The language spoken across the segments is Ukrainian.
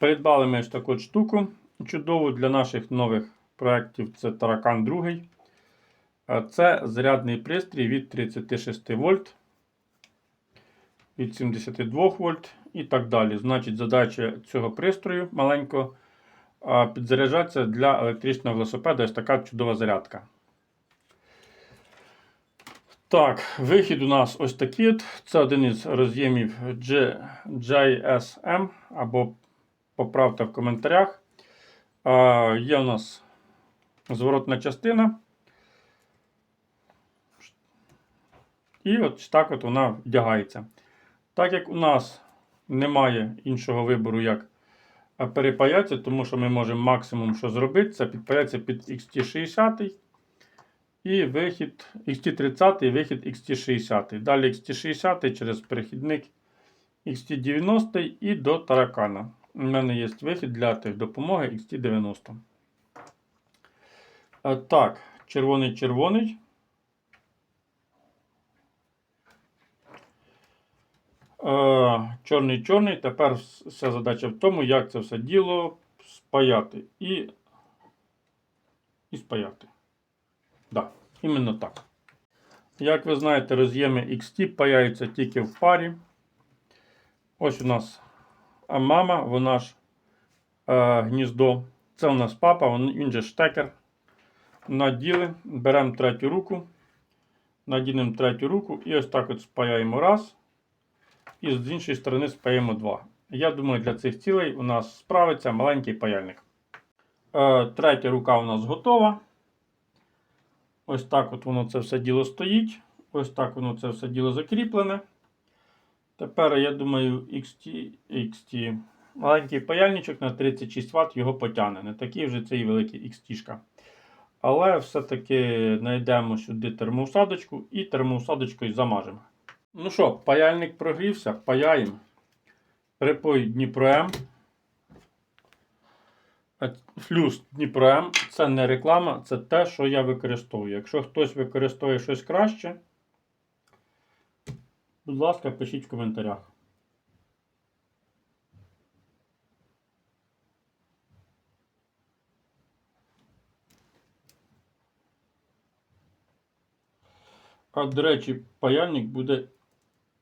Придбали ми ж таку штуку чудову для наших нових проєктів. Це таракан 2. Це зарядний пристрій від 36 вольт, від 72 вольт і так далі. Значить, задача цього пристрою маленького а, підзаряджатися для електричного велосипеда. Ось така чудова зарядка. Так, вихід у нас ось такий. Це один із роз'ємів G- JSM або поправте в коментарях. А, Є у нас зворотна частина. І от так от вона вдягається. Так як у нас немає іншого вибору, як а, перепаятися, тому що ми можемо максимум що зробити, це підпаятися під XT60 і вихід XT30 і вихід XT60. Далі XT60 через перехідник XT90 і до таракана. У мене є вихід для тих допомоги XT90. А, Так, червоний-червоний. Е, Чорний-чорний. Тепер вся задача в тому, як це все діло спаяти і, і спаяти. Так, іменно так. Як ви знаєте, роз'єми XT паяються тільки в парі. Ось у нас а мама, вона ж е, гніздо. Це у нас папа, він, же штекер. Наділи, беремо третю руку, надінемо третю руку і ось так от спаяємо раз. І з іншої сторони спаємо два. Я думаю, для цих цілей у нас справиться маленький паяльник. Е, третя рука у нас готова. Ось так от воно це все діло стоїть. Ось так воно це все діло закріплене. Тепер, я думаю, XT, XT. Маленький паяльничок на 36 Вт його потягне. Не такий вже цей великий XT. Але все-таки знайдемо сюди термоусадочку і термоусадочкою замажемо. Ну що, паяльник прогрівся, паяємо. Припой Дніпро М. Е, Флюс Дніпро М це не реклама, це те, що я використовую. Якщо хтось використовує щось краще, будь ласка, пишіть в коментарях. А, до речі, паяльник буде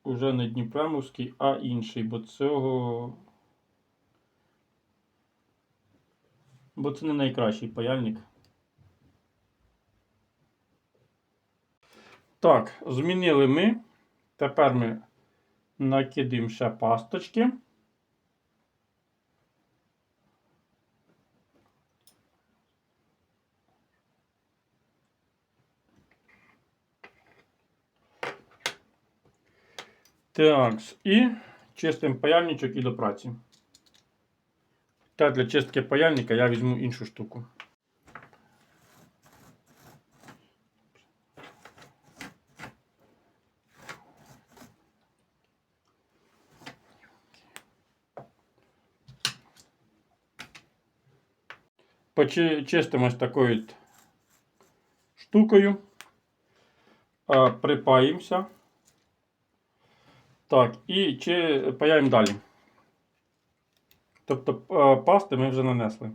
уже не Дніпремовський, а інший, бо цього. Бо це не найкращий паяльник. Так, змінили ми. Тепер ми накидаємо ще пасточки. Так, і чистимо паяльничок і до праці. Та для чистки паяльника я візьму іншу штуку. Почистимо такою штукою. Припаємося. Так, і паяємо далі. Тобто пасти ми вже нанесли.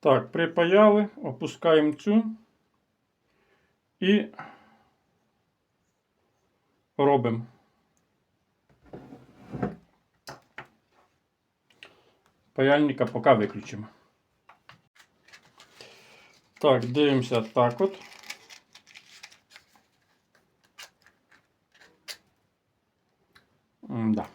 Так, припаяли, опускаємо цю і робимо. Паяльника поки виключимо. Так, дивимося так от. М-да.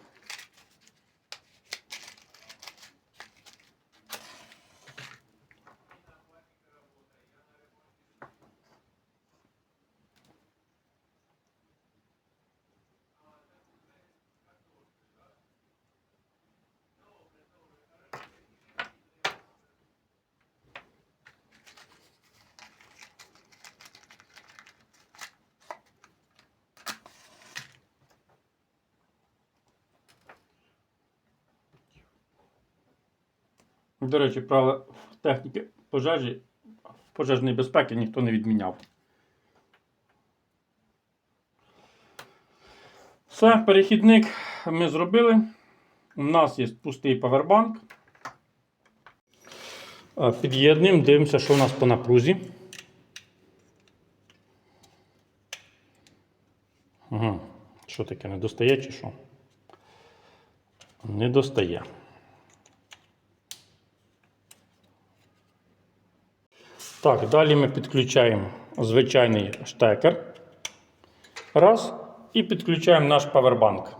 До речі, правила техніки пожежі, пожежної безпеки ніхто не відміняв. Все, перехідник ми зробили. У нас є пустий павербанк. Е, Під'єднуємо, дивимося, що у нас по напрузі. Ага. Що таке, не достає чи що? Не достає. Так, далі ми підключаємо звичайний штекер. Раз. І підключаємо наш павербанк.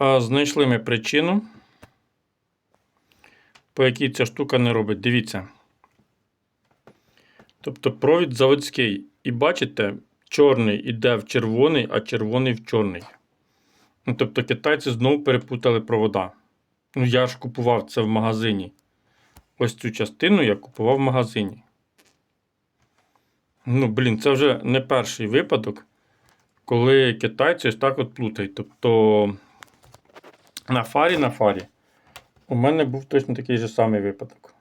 Знайшли ми причину, по якій ця штука не робить. Дивіться. Тобто провід заводський. І бачите, чорний іде в червоний, а червоний в чорний. Ну, тобто китайці знову перепутали провода. Ну, я ж купував це в магазині. Ось цю частину я купував в магазині. Ну, блін, це вже не перший випадок, коли китайці ось так от плутають. Тобто на фарі на фарі у мене був точно такий же самий випадок.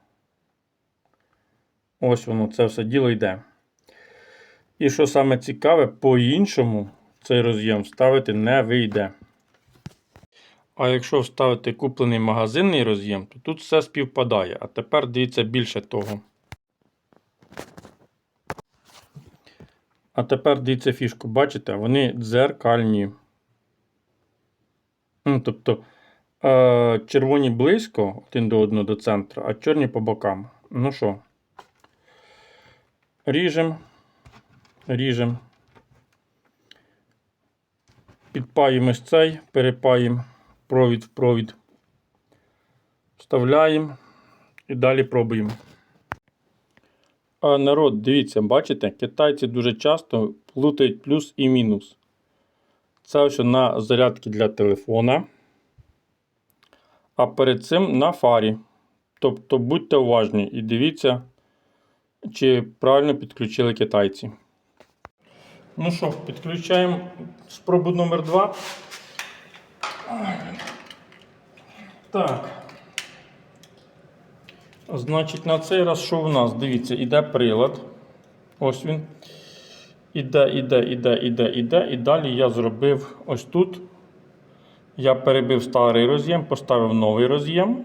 Ось воно, це все діло йде. І що саме цікаве, по-іншому цей роз'єм вставити не вийде. А якщо вставити куплений магазинний роз'єм, то тут все співпадає. А тепер дивіться більше того. А тепер дивіться фішку, бачите, вони дзеркальні. Ну, тобто е- червоні близько один до одного до центру, а чорні по бокам. Ну що, ріжемо, ріжемо. Підпаємо ось цей, перепаємо провід в провід. Вставляємо і далі пробуємо. А народ, дивіться, бачите, китайці дуже часто плутають плюс і мінус. Це ось на зарядки для телефона. А перед цим на фарі. Тобто будьте уважні і дивіться, чи правильно підключили китайці. Ну що, підключаємо спробу номер 2. Так. Значить, на цей раз що в нас? Дивіться, іде прилад. Ось він. Іде, іде, іде, іде, іде. І далі я зробив ось тут. Я перебив старий роз'єм, поставив новий роз'єм.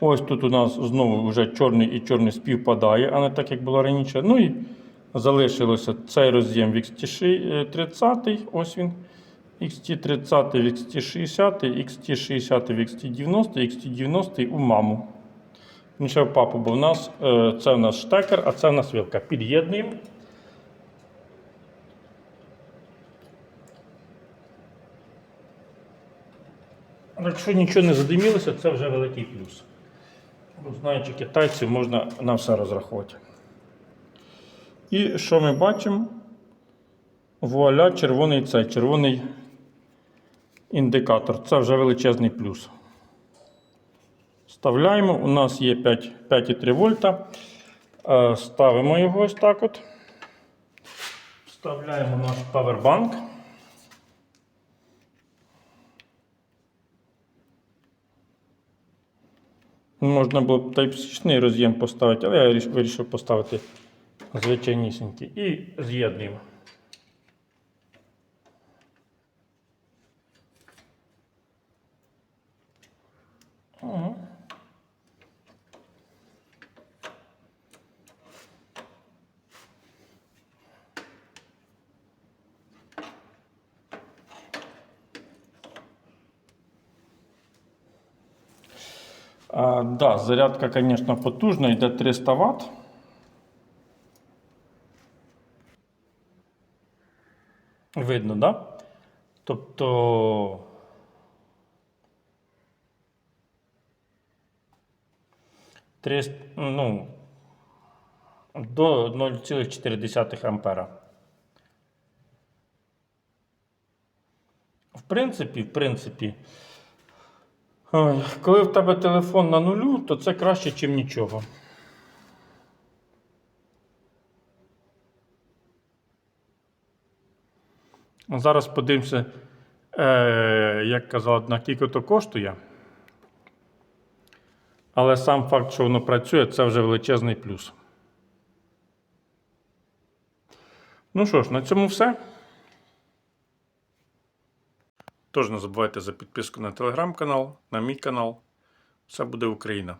Ось тут у нас знову вже чорний і чорний співпадає, а не так, як було раніше. Ну і залишилося цей роз'єм в XT30. Ось він. XT30 в XT60, XT60 в XT90, XT90 у маму. В папу, бо в нас е, це в нас штекер, а це в нас вилка. Під'єднуємо. Якщо нічого не задимілося, це вже великий плюс. Знаючи китайців, можна на все розраховувати. І що ми бачимо? Вуаля, червоний цей, червоний індикатор. Це вже величезний плюс. Вставляємо, у нас є 5,3 вольта. Е, Ставимо його ось так от. Вставляємо наш павербанк. Можна було б Type-C роз'єм поставити, але я вирішив поставити звичайнісінький. І з'єднуємо. Ага. А, да, зарядка, конечно, потужна, йде 300 Вт. Видно, да? Тобто. Трист- ну, до 0,4 ампера. В принципі, в принципі, коли в тебе телефон на нулю, то це краще, ніж нічого. Зараз подивимося, е, як казав, на то коштує. Але сам факт, що воно працює, це вже величезний плюс. Ну що ж, на цьому все. Тож не забувайте за підписку на телеграм-канал, на мій канал. Все буде Україна.